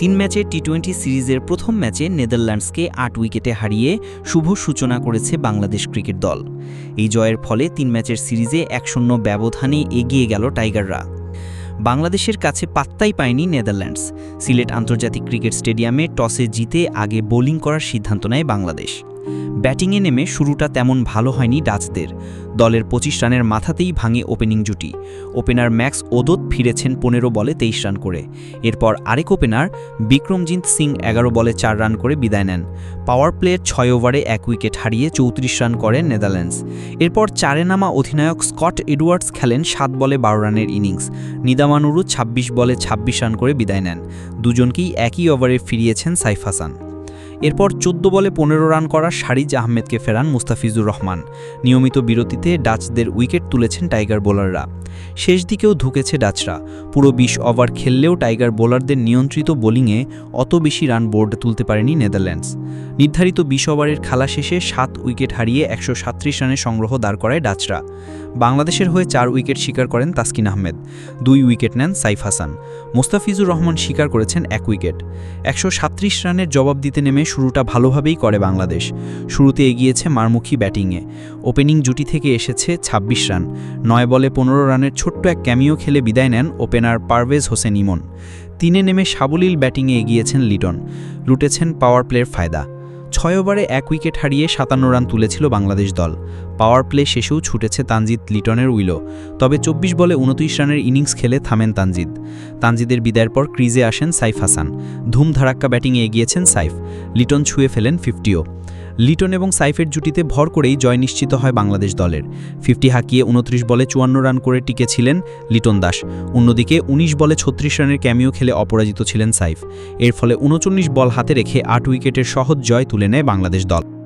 তিন ম্যাচে T twenty সিরিজের প্রথম ম্যাচে নেদারল্যান্ডসকে আট উইকেটে হারিয়ে শুভ সূচনা করেছে বাংলাদেশ ক্রিকেট দল। এই জয়ের ফলে তিন ম্যাচের সিরিজে এক শূন্য ব্যবধানে এগিয়ে গেল টাইগাররা। বাংলাদেশের কাছে পাত্তাই পায়নি নেদারল্যান্ডস। সিলেট আন্তর্জাতিক ক্রিকেট স্টেডিয়ামে টসে জিতে আগে বোলিং করার সিদ্ধান্ত নেয় বাংলাদেশ। ব্যাটিংয়ে নেমে শুরুটা তেমন ভালো হয়নি ডাচদের। দলের পঁচিশ রানের মাথাতেই ভাঙে ওপেনিং জুটি। ওপেনার ম্যাক্স ওদত ফিরেছেন পনেরো বলে তেইশ রান করে। এরপর আরেক ওপেনার, বিক্রমজিৎ সিং, এগারো বলে চার রান করে বিদায় নেন। পাওয়ার প্লের ছয় ওভারে এক উইকেট হারিয়ে চৌত্রিশ রান করেন নেদারল্যান্ডস। এরপর চারে নামা অধিনায়ক স্কট এডওয়ার্ডস খেলেন সাত বলে বারো রানের ইনিংস। নিদামানুরু ২৬ বলে ২৬ রান করে বিদায় নেন। দুজনকেই একই ওভারে ফিরিয়েছেন সাইফ হাসান। এরপর চোদ্দ বলে পনেরো রান করা শারিজ আহমেদকে ফেরান মুস্তাফিজুর রহমান। নিয়মিত বিরতিতে ডাচদের উইকেট তুলেছেন টাইগার বোলাররা। শেষ দিকেও ধুকেছে ডাচরা। পুরো বিশ ওভার খেললেও টাইগার বোলারদের নিয়ন্ত্রিত বোলিংয়ে অত বেশি রান বোর্ডে তুলতে পারেনি নেদারল্যান্ডস। নির্ধারিত বিশ ওভারের খেলা শেষে সাত উইকেট হারিয়ে একশো রানের সংগ্রহ দাঁড় করায় ডাচরা। বাংলাদেশের হয়ে চার উইকেট শিকার করেন তাসকিন আহমেদ। দুই উইকেট নেন সাইফ হাসান। মোস্তাফিজুর রহমান শিকার করেছেন এক উইকেট। একশো রানের জবাব দিতে নেমে শুরুটা ভালোভাবেই করে বাংলাদেশ। শুরুতে এগিয়েছে মারমুখী ব্যাটিংয়ে। ওপেনিং জুটি থেকে এসেছে ২৬ রান। নয় বলে পনেরো রানের ছোট্ট এক ক্যামিও খেলে বিদায় নেন ওপেনার পারভেজ হোসেন ইমন। তিনে নেমে সাবলীল ব্যাটিংয়ে এগিয়েছেন লিটন। লুটেছেন পাওয়ার প্লের ফায়দা। ছয় ওভারে এক উইকেট হারিয়ে সাতান্ন রান তুলেছিল বাংলাদেশ দল। পাওয়ার প্লে শেষেও ছুটেছে তানজিদ লিটনের উইলো। তবে চব্বিশ বলে উনত্রিশ রানের ইনিংস খেলে থামেন তানজিদ। তানজিদের বিদায়ের পর ক্রিজে আসেন সাইফ হাসান। ধুম ধুমধারাক্কা ব্যাটিংয়ে এগিয়েছেন সাইফ। লিটন ছুঁয়ে ফেলেন ফিফটিও। লিটন এবং সাইফের জুটিতে ভর করেই জয় নিশ্চিত হয় বাংলাদেশ দলের। ফিফটি হাঁকিয়ে উনত্রিশ বলে চুয়ান্ন রান করে টিকেছিলেন লিটন দাস। অন্যদিকে ১৯ বলে ছত্রিশ রানের ক্যামিও খেলে অপরাজিত ছিলেন সাইফ। এর ফলে উনচল্লিশ বল হাতে রেখে আট উইকেটের সহজ জয় তুলে নেয় বাংলাদেশ দল।